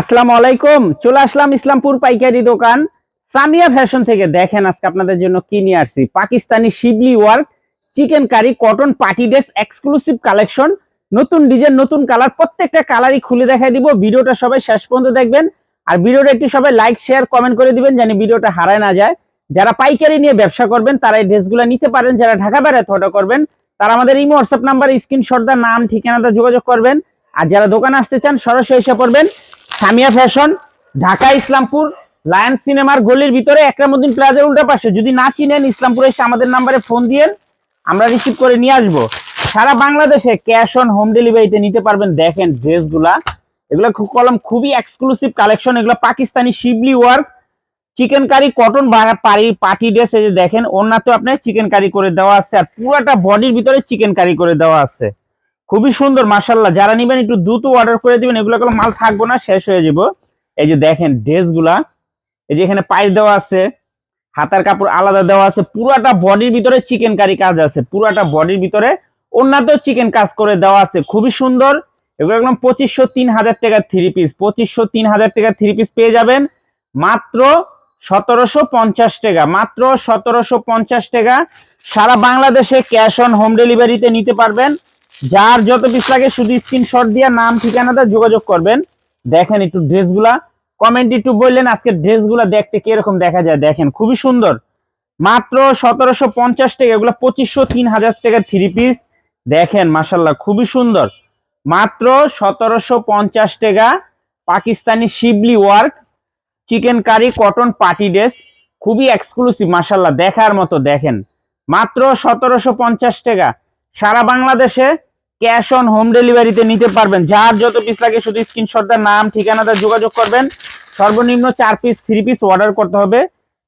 আসসালামু আলাইকুম, চলে আসলাম ইসলামপুর পাইকারি দোকান। সামিয়া ফ্যাশন থেকে দেখেন আজকে আপনাদের জন্য কি নিয়ে আসছি। Pakistani Shibli work, chikankari, cotton party dress exclusive collection নতুন ডিজাইন নতুন কালার প্রত্যেকটা কালারই খুলে দেখাই দিব। ভিডিওটা সবাই শেষ পর্যন্ত দেখবেন। আর ভিডিওটা একটু সবাই লাইক শেয়ার কমেন্ট করে দিবেন যেন ভিডিওটা হারায় না যায়। যারা পাইকারি নিয়ে ব্যবসা করবেন, তারা এই ড্রেসগুলো নিতে পারেন। যারা ঢাকা বেড়াতে অর্ডার করবেন, তারা আমাদের ইমো হোয়াটসঅ্যাপ নাম্বার স্ক্রিনশট দা নাম, ঠিকানাটা যোগাযোগ করবেন। আর যারা দোকানে আসতে চান, সরাসরি এসে পড়বেন। সামিয়া ফ্যাশন, ঢাকা, ইসলামপুর লায়ন সিনেমার গলির ভিতরে একরামুদ্দিন প্লাজার উল্টা পাশে। যদি না চিনেন, ইসলামপুরে এসে আমাদের নাম্বারে ফোন দিয়েন, আমরা রিসিভ করে নিয়ে আসব। সারা বাংলাদেশে ক্যাশ অন হোম ডেলিভারিতে নিতে পারবেন, দেখেন ড্রেসগুলা। এগুলো খুব কলম খুবই এক্সক্লুসিভ কালেকশন এগুলো Pakistani schiffli work chikankari cotton পারি পার্টি ড্রেস এই যে দেখেন তো আপনার চিকেন কারি করে দেওয়া আছে, আর পুরাটা বডির ভিতরে চিকেন কারি করে দেওয়া আছে। খুবই সুন্দর মাসাল্লাহ যারা নিবেন, একটু দ্রুত অর্ডার করে দিবেন, এগুলো কোনো মাল থাকব না, শেষ হয়ে যাব। এই যে দেখেন ড্রেসগুলা, এই যে এখানে পাইপ দেওয়া আছে, হাতার কাপড় আলাদা দেওয়া আছে, পুরাটা বডির ভিতরে চিকেন কারি কাজ আছে, পুরাটা বডির ভিতরে অন্যত চিকেন কাজ করে দেওয়া আছে, খুবই সুন্দর। এগুলো একদম পঁচিশশো তিন হাজার টাকার থ্রি পিস পঁচিশশো তিন হাজার টাকার থ্রি পিস পেয়ে যাবেন। মাত্র সতেরোশো পঞ্চাশ টাকা, মাত্র সতেরোশো পঞ্চাশ টাকা। সারা বাংলাদেশে ক্যাশ অন হোম ডেলিভারিতে নিতে পারবেন। যার যত পিস লাগে শুধু স্ক্রিনশট দিয়ে নাম, ঠিকানাটা যোগাযোগ করবেন। দেখেন একটু ড্রেসগুলা। কমেন্ট একটু বললেন আজকে ড্রেসগুলা দেখতে কীরকম দেখা যায়। দেখেন, খুবই সুন্দর। মাত্র সতেরোশো পঞ্চাশ টাকা, এগুলো পঁচিশশো তিন হাজার টাকা থ্রি পিস দেখেন মাসাল্লাহ খুবই সুন্দর। মাত্র সতেরোশো পঞ্চাশ টাকা Pakistani Shibli work chikankari cotton party dress খুবই এক্সক্লুসিভ মাসাল্লাহ দেখার মতো দেখেন। মাত্র সতেরোশো পঞ্চাশ টাকা। সারা বাংলাদেশে ক্যাশ অন হোম ডেলিভারিতে নিতে পারবেন। যার যত পিস লাগে শুধু স্ক্রিনশটটার নাম ঠিকানাটা যোগাযোগ করবেন। সর্বনিম্ন চার পিস থ্রি পিস অর্ডার করতে হবে।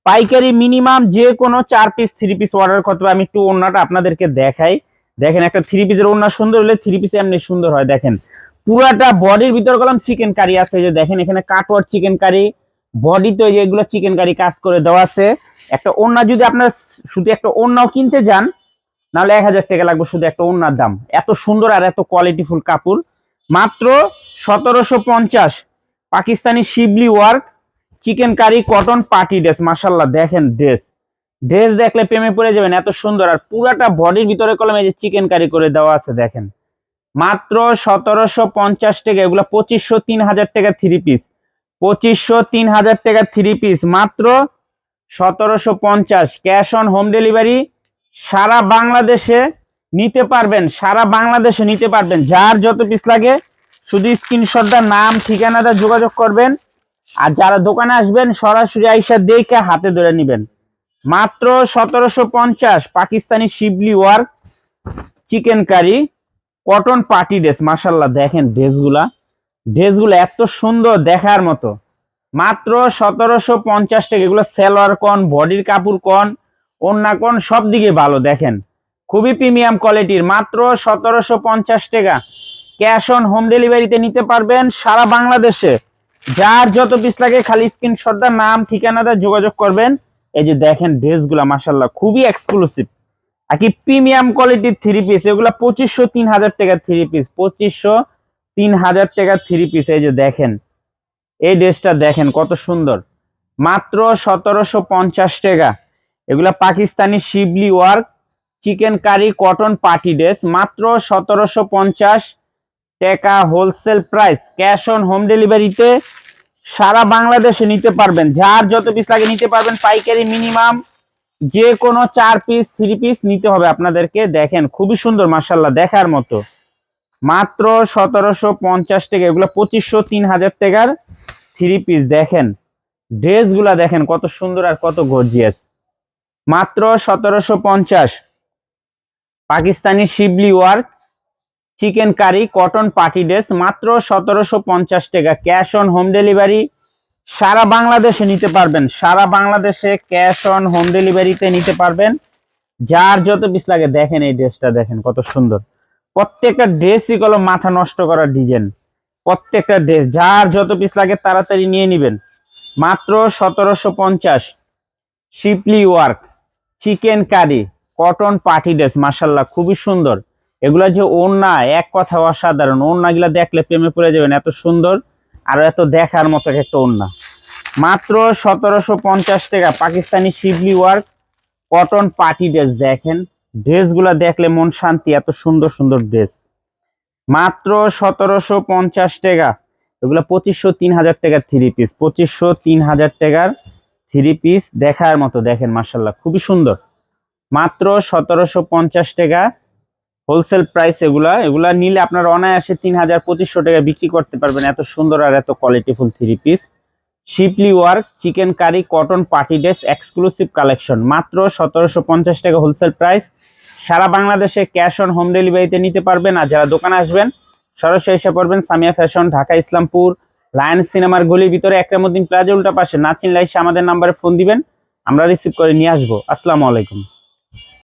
পাইকারি মিনিমাম যে কোনো চার পিস থ্রি পিস অর্ডার করতে হবে। আমি একটু ওড়নাটা আপনাদেরকে দেখাই। দেখেন একটা থ্রি পিসের ওড়না সুন্দর হলে থ্রি পিস এমনি সুন্দর হয়, দেখেন। পুরাটা বডির ভিতর গেলাম চিকেন কারি আছে যে দেখেন, এখানে কাটওয়ার চিকেন কারি বডি তো এগুলো চিকেন কারি কাজ করে দেওয়া আছে। একটা ওড়না যদি আপনার শুধু একটা ওড়নাও কিনতে যান নাহলে এক হাজার টাকা লাগবে শুধু একটা ওড়নার দাম। এত সুন্দর আর এত কোয়ালিটিফুল কাপড়। মাত্র সতেরোশো পঞ্চাশ। Pakistani Shibli work chikankari cotton party dress মাসাল্লাহ দেখেন ড্রেস ড্রেস দেখলে প্রেমে পড়ে যাবেন, এত সুন্দর। আর পুরাটা বডির ভিতরে কলম এই যে চিকেন কারি করে দেওয়া আছে, দেখেন। মাত্র সতেরোশো পঞ্চাশ টাকা, এগুলো পঁচিশশো তিন হাজার টাকা থ্রি পিস পঁচিশশো তিন হাজার টাকা থ্রি পিস মাত্র সতেরোশো পঞ্চাশ। ক্যাশ অন হোম ডেলিভারি সারা বাংলাদেশে নিতে পারবেন, সারা বাংলাদেশে নিতে পারবেন। যার যত পিস লাগে, শুধু স্ক্রিনশটটা নাম, ঠিকানাটা যোগাযোগ করবেন। আর যারা দোকানে আসবেন, সরাসরি আইসা দেখে হাতে ধরে নেবেন। মাত্র সতেরোশো পঞ্চাশ Pakistani Shibli work chikankari cotton party dress মাসাল্লাহ দেখেন ড্রেসগুলা। ড্রেসগুলো এত সুন্দর দেখার মতো। মাত্র সতেরোশো পঞ্চাশ টাকা। এগুলো সেলোয়ার কন, বডির কাপড় কন অন্যা কোন সব দিকে ভালো, দেখেন। খুবই প্রিমিয়াম কোয়ালিটির মাত্র সতেরোশো পঞ্চাশ টাকা। ক্যাশ অন হোম ডেলিভারিতে নিতে পারবেন সারা বাংলাদেশে। যার যত পিস লাগে খালি স্ক্রিন স্ক্রিনশটটা নাম ঠিকানাটা যোগাযোগ করবেন। এই যে দেখেন ড্রেসগুলা মাসাল্লাহ খুবই এক্সক্লুসিভ আর কি প্রিমিয়াম কোয়ালিটির থ্রি পিস এগুলা পঁচিশশো তিন হাজার টাকা থ্রি পিস পঁচিশশো তিন হাজার টাকা থ্রি পিস এই যে দেখেন। এই ড্রেসটা দেখেন কত সুন্দর। মাত্র সতেরোশো পঞ্চাশ টাকা। এগুলা Pakistani Shibli work, chikankari, cotton party dress, মাত্র সতেরোশো পঞ্চাশ টাকা wholesale price. Cash on home ডেলিভারিতে সারা বাংলাদেশে নিতে পারবেন। যার যত পিস লাগে নিতে পারবেন। পাইকারি মিনিমাম যে কোনো চার পিস থ্রি পিস নিতে হবে আপনাদেরকে। দেখেন, খুবই সুন্দর মার্শাল্লাহ দেখার মতো। মাত্র সতেরোশো পঞ্চাশ টাকা, এগুলো পঁচিশশো তিন হাজার টাকার থ্রি পিস দেখেন ড্রেসগুলা দেখেন, কত সুন্দর আর কত গর্জিয়াস মাত্র সতেরোশো পঞ্চাশ। Pakistani Shibli work, chikankari, cotton party dress, মাত্র সতেরোশো পঞ্চাশ টাকা। ক্যাশ অন হোম ডেলিভারি সারা বাংলাদেশে নিতে পারবেন। সারা বাংলাদেশে ক্যাশ অন হোম ডেলিভারিতে নিতে পারবেন। যার যত পিস লাগে, দেখেন এই ড্রেসটা, দেখেন কত সুন্দর। প্রত্যেকটা ড্রেসই হলো মাথা নষ্ট করার ডিজাইন। প্রত্যেকটা ড্রেস, যার যত পিস লাগে, তাড়াতাড়ি নিয়ে নেবেন। মাত্র সতেরোশো পঞ্চাশ। Shibli work. Chikankari, cotton party dress মাসাল্লাহ খুবই সুন্দর। এগুলা যে ওড়না, এক কথা অসাধারণ। ওড়নাগুলা দেখলে প্রেমে পড়ে যাবেন, এত সুন্দর আরও এত দেখার মতো একটা ওড়না। মাত্র সতেরোশো পঞ্চাশ টাকা, Pakistani Shibli work, cotton party dress দেখেন। ড্রেসগুলো দেখলে মন শান্তি, এত সুন্দর সুন্দর ড্রেস। মাত্র সতেরোশো পঞ্চাশ টাকা, এগুলো পঁচিশশো তিন হাজার টাকার থ্রি পিস পঁচিশশো তিন হাজার টাকার থ্রি পিস দেখার মতো, দেখেন মার্শাল্লাহ খুবই সুন্দর। মাত্র সতেরোশো পঞ্চাশ টাকা হোলসেল প্রাইস এগুলা। এগুলা নিলে আপনারা অনায়াসে তিন হাজার পঁচিশশো টাকা বিক্রি করতে পারবেন এত সুন্দর আর এত কোয়ালিটিফুল three piece Shibli work chikankari cotton party dress exclusive collection মাত্র সতেরোশো পঞ্চাশ টাকা হোলসেল প্রাইস সারা বাংলাদেশে ক্যাশ অন হোম ডেলিভারিতে নিতে পারবেন। আর যারা দোকানে আসবেন, সরাসরি এসে পড়বেন সামিয়া ফ্যাশন ঢাকা, ইসলামপুর। লায়ন্স সিনেমার গলির ভিতরে একরামুদ্দিন প্লাজা উল্টা পাশে না লাইসে আমাদের নাম্বারে ফোন দিবেন, আমরা রিসিভ করে নিয়ে আসব। আসসালামু আলাইকুম।